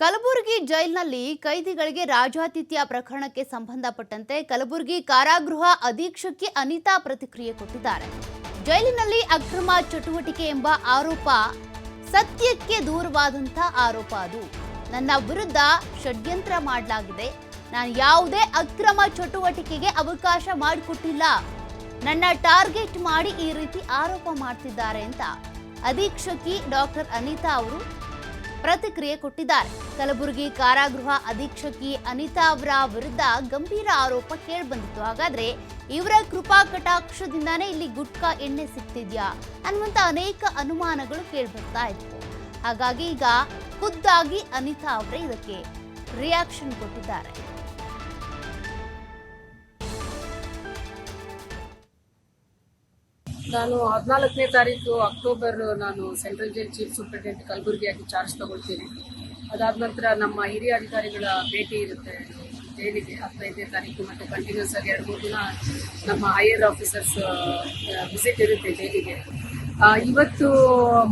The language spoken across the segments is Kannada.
ಕಲಬುರಗಿ ಜೈಲಿನಲ್ಲಿ ಕೈದಿಗಳಿಗೆ ರಾಜಾತಿಥ್ಯ ಪ್ರಕರಣಕ್ಕೆ ಸಂಬಂಧಪಟ್ಟಂತೆ ಕಲಬುರಗಿ ಕಾರಾಗೃಹ ಅಧೀಕ್ಷಕಿ ಅನಿತಾ ಪ್ರತಿಕ್ರಿಯೆ ಕೊಟ್ಟಿದ್ದಾರೆ. ಜೈಲಿನಲ್ಲಿ ಅಕ್ರಮ ಚಟುವಟಿಕೆ ಎಂಬ ಆರೋಪ ಸತ್ಯಕ್ಕೆ ದೂರವಾದಂಥ ಆರೋಪ ಅದು. ನನ್ನ ವಿರುದ್ಧ ಷಡ್ಯಂತ್ರ ಮಾಡಲಾಗಿದೆ. ನಾನು ಯಾವುದೇ ಅಕ್ರಮ ಚಟುವಟಿಕೆಗೆ ಅವಕಾಶ ಮಾಡಿಕೊಟ್ಟಿಲ್ಲ. ನನ್ನ ಟಾರ್ಗೆಟ್ ಮಾಡಿ ಈ ರೀತಿ ಆರೋಪ ಮಾಡ್ತಿದ್ದಾರೆ ಅಂತ ಅಧೀಕ್ಷಕಿ ಡಾಕ್ಟರ್ ಅನಿತಾ ಅವರು ಪ್ರತಿಕ್ರಿಯೆ ಕೊಟ್ಟಿದ್ದಾರೆ. ಕಲಬುರಗಿ ಕಾರಾಗೃಹ ಅಧೀಕ್ಷಕಿ ಅನಿತಾ ಅವರ ವಿರುದ್ಧ ಗಂಭೀರ ಆರೋಪ ಕೇಳಿಬಂದಿತ್ತು. ಹಾಗಾದ್ರೆ ಇವರ ಕೃಪಾ ಕಟಾಕ್ಷದಿಂದಾನೇ ಇಲ್ಲಿ ಗುಟ್ಕಾ ಎಣ್ಣೆ ಸಿಗ್ತಿದ್ಯಾ? ಅನ್ನುವಂತ ಅನೇಕ ಅನುಮಾನಗಳು ಕೇಳಿಬರ್ತಾ ಇತ್ತು. ಹಾಗಾಗಿ ಈಗ ಖುದ್ದಾಗಿ ಅನಿತಾ ಅವರೇ ಇದಕ್ಕೆ ರಿಯಾಕ್ಷನ್ ಕೊಟ್ಟಿದ್ದಾರೆ. ನಾನು ಹದಿನಾಲ್ಕನೇ ತಾರೀಕು ಅಕ್ಟೋಬರ್ ನಾನು ಸೆಂಟ್ರಲ್ ಜೈಲ್ ಚೀಫ್ ಸೂಪ್ರಿಂಟೆಂಡೆಂಟ್ ಕಲಬುರಗಿಯಾಗಿ ಚಾರ್ಜ್ ತಗೊಳ್ತೀನಿ. ಅದಾದ ನಂತರ ನಮ್ಮ ಹಿರಿಯ ಅಧಿಕಾರಿಗಳ ಭೇಟಿ ಇರುತ್ತೆ. ಜೈಲಿಗೆ ಹದಿನೈದನೇ ತಾರೀಕು ಮತ್ತು ಕಂಟಿನ್ಯೂಸ್ ಆಗಿ ಎರಡು ಮೂರು ದಿನ ನಮ್ಮ ಹೈಯರ್ ಆಫೀಸರ್ಸ್ ವಿಸಿಟ್ ಇರುತ್ತೆ ಜೈಲಿಗೆ. ಇವತ್ತು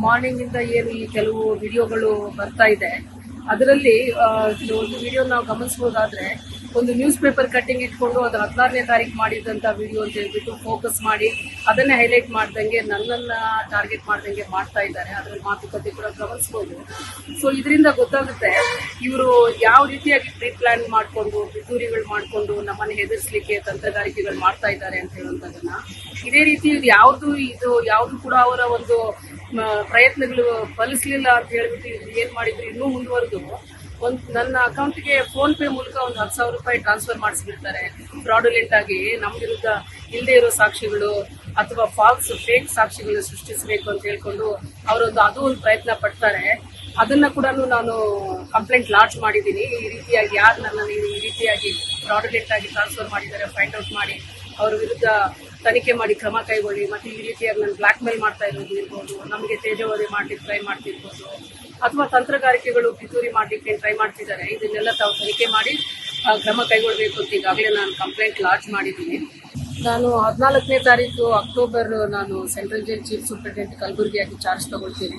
ಮಾರ್ನಿಂಗಿಂದ ಏನು ಈ ಕೆಲವು ವಿಡಿಯೋಗಳು ಬರ್ತಾ ಇದೆ. ಅದರಲ್ಲಿ ಒಂದು ವಿಡಿಯೋ ನಾವು ಗಮನಿಸ್ಬೋದಾದ್ರೆ ಒಂದು ನ್ಯೂಸ್ ಪೇಪರ್ ಕಟ್ಟಿಂಗ್ ಇಟ್ಕೊಂಡು ಅದು ಹದಿನಾರನೇ ತಾರೀಕು ಮಾಡಿದಂತ ವಿಡಿಯೋ ಅಂತ ಹೇಳ್ಬಿಟ್ಟು ಫೋಕಸ್ ಮಾಡಿ ಅದನ್ನ ಹೈಲೈಟ್ ಮಾಡ್ದಂಗೆ ನನ್ನನ್ನು ಟಾರ್ಗೆಟ್ ಮಾಡ್ದಂಗೆ ಮಾಡ್ತಾ ಇದ್ದಾರೆ. ಅದ್ರ ಮಾತುಕತೆ ಕೂಡ ಗಮನಿಸ್ಬೋದು. ಸೊ ಇದರಿಂದ ಗೊತ್ತಾಗುತ್ತೆ ಇವರು ಯಾವ ರೀತಿಯಾಗಿ ಪ್ರೀ ಪ್ಲಾನ್ ಮಾಡಿಕೊಂಡು, ಪಿತೂರಿಗಳು ಮಾಡಿಕೊಂಡು ನಮ್ಮನ್ನು ಹೆದರ್ಸ್ಲಿಕ್ಕೆ ತಂತ್ರಗಾರಿಕೆಗಳು ಮಾಡ್ತಾ ಇದ್ದಾರೆ ಅಂತ ಹೇಳುವಂಥದ್ದನ್ನ ಇದೇ ರೀತಿ ಇದು ಯಾವುದು ಇದು ಯಾವುದು ಕೂಡ ಅವರ ಒಂದು ಪ್ರಯತ್ನಗಳು ಫಲಿಸ್ಲಿಲ್ಲ ಅಂತ ಹೇಳ್ಬಿಟ್ಟು ಏನ್ ಮಾಡಿದ್ರು ಇನ್ನೂ ಮುಂದುವರೆದು. ಒಂದು ನನ್ನ ಅಕೌಂಟ್ಗೆ ಫೋನ್ ಪೇ ಮೂಲಕ ಒಂದು ಹತ್ತು ಸಾವಿರ ರೂಪಾಯಿ ಟ್ರಾನ್ಸ್ಫರ್ ಮಾಡಿಸ್ಬಿಡ್ತಾರೆ. ಫ್ರಾಡುಲೆಂಟ್ ಆಗಿ ನಮ್ಮ ವಿರುದ್ಧ ಇಲ್ಲದೆ ಇರೋ ಸಾಕ್ಷಿಗಳು ಅಥವಾ ಫಾಲ್ಸ್ ಫೇಕ್ ಸಾಕ್ಷಿಗಳು ಸೃಷ್ಟಿಸಬೇಕು ಅಂತ ಹೇಳ್ಕೊಂಡು ಅವರೊಂದು ಅದು ಒಂದು ಪ್ರಯತ್ನ ಪಡ್ತಾರೆ. ಅದನ್ನ ಕೂಡ ನಾನು ಕಂಪ್ಲೇಂಟ್ ಲಾಂಚ್ ಮಾಡಿದ್ದೀನಿ. ಈ ರೀತಿಯಾಗಿ ಯಾರು ನನ್ನ ಈ ರೀತಿಯಾಗಿ ಫ್ರಾಡುಲೆಂಟ್ ಆಗಿ ಟ್ರಾನ್ಸ್ಫರ್ ಮಾಡಿದ್ದಾರೆ ಫೈಂಡ್ ಔಟ್ ಮಾಡಿ ಅವ್ರ ವಿರುದ್ಧ ತನಿಖೆ ಮಾಡಿ ಕ್ರಮ ಕೈಗೊಳ್ಳಿ. ಮತ್ತೆ ಈ ರೀತಿಯಾಗಿ ನಾನು ಬ್ಲಾಕ್ ಮೇಲ್ ಮಾಡ್ತಾ ಇರೋದು ಇರ್ಬೋದು. ನಮಗೆ ತೇಜೋವಧಿ ಮಾಡ್ಲಿಕ್ಕೆ ಟ್ರೈ ಮಾಡ್ತಿರ್ಬೋದು. ಅಥವಾ ತಂತ್ರಗಾರಿಕೆಗಳು ಪಿತೂರಿ ಮಾಡಲಿಕ್ಕೆ ಟ್ರೈ ಮಾಡ್ತಿದ್ದಾರೆ. ಇದನ್ನೆಲ್ಲ ತಾವು ತನಿಖೆ ಮಾಡಿ ಕ್ರಮ ಕೈಗೊಳ್ಳಬೇಕು ಅಂತ ಈಗಾಗಲೇ ನಾನು ಕಂಪ್ಲೇಂಟ್ ಲಾಂಚ್ ಮಾಡಿದ್ದೀನಿ. ನಾನು ಹದಿನಾಲ್ಕನೇ ತಾರೀಕು ಅಕ್ಟೋಬರ್, ನಾನು ಸೆಂಟ್ರಲ್ ಜೈಲ್ ಚೀಫ್ ಸೂಪರಿಂಟೆಂಡೆಂಟ್ ಕಲಬುರಗಿಯಾಗಿ ಚಾರ್ಜ್ ತಗೊಳ್ತೀನಿ.